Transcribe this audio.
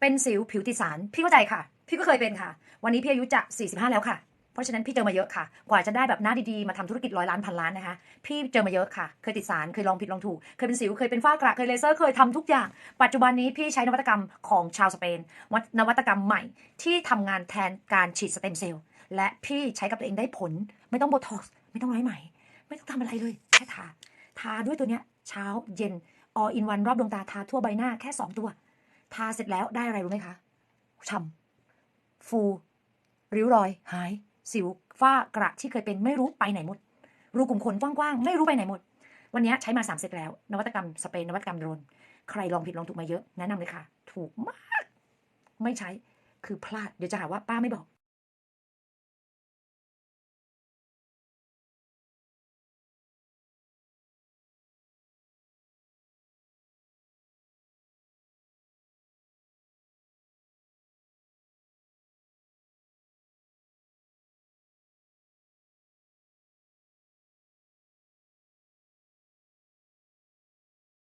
เป็นสิวผิวติดสาร พี่เข้าใจค่ะ พี่ก็เคยเป็นค่ะ วันนี้พี่อายุจะ 45 แล้วค่ะ เพราะฉะนั้นพี่เจอมาเยอะค่ะ กว่าจะได้แบบหน้าดีๆ มาทำธุรกิจร้อยล้านพันล้านนะคะ พี่เจอมาเยอะค่ะ เคยติดสาร เคยลองผิดลองถูก เคยเป็นสิว เคยเป็นฝ้ากระ เคยเลเซอร์ เคยทำทุกอย่าง ปัจจุบันนี้พี่ใช้นวัตกรรมของชาวสเปน นวัตกรรมใหม่ที่ทำงานแทนการฉีดสเต็มเซลล์ และพี่ใช้กับตัวเองได้ผล ไม่ต้องโบท็อกซ์ ไม่ต้องร้อยไหม ไม่ต้องทำอะไรเลย แค่ทา ทาด้วยตัวเนี้ย เช้า เย็น all in one รอบดวงตาทาทั่วใบหน้าแค่ 2 ตัว ทาเสร็จแล้วได้อะไรรู้ไหมคะช่ำฟูริ้วรอย หาย สิวฝ้ากระที่เคยเป็นไม่รู้ไปไหนหมด รูกลุ่มขนกว้างๆ ไม่รู้ไปไหนหมด วันนี้ใช้มา3เซตแล้ว นวัตกรรมสเปนนวัตกรรมโดรน ใครลองผิดลองถูกมาเยอะ แนะนำเลยค่ะ ถูกมาก ไม่ใช้คือพลาด เดี๋ยวจะหาว่าป้าไม่บอก